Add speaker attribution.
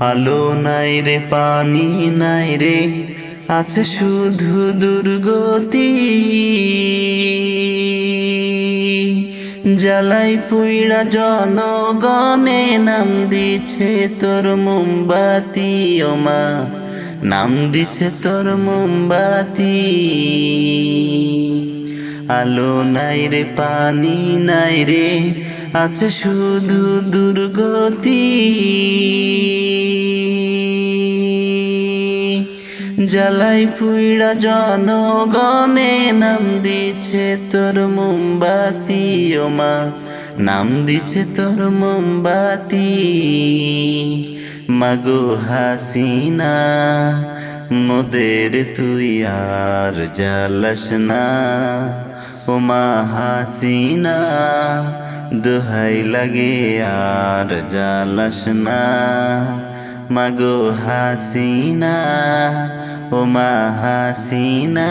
Speaker 1: আলো নাই রে, পানি নাই রে, আছে শুধু দুর্গতি। জ্বালাই পুইড়া জনগণে নাম দিছে তোর মোমবাতি ওমা নাম দিছে তোর মোমবাতি। আলো নাই রে, পানি নাই রে, আছে শুধু দুর্গতি। জ্বালাই পুইড়া জনগণে নাম দিছে তোর মোমবাতি ওমা নাম দিছে তোর মোমবাতি। মাগো হাসিনা, মোদের তুই আর জ্বালাস না। ওমা হাসিনা, দোহাই লাগে আর জ্বালাস না। মাগো হাসিনা ও মা হাসিনা।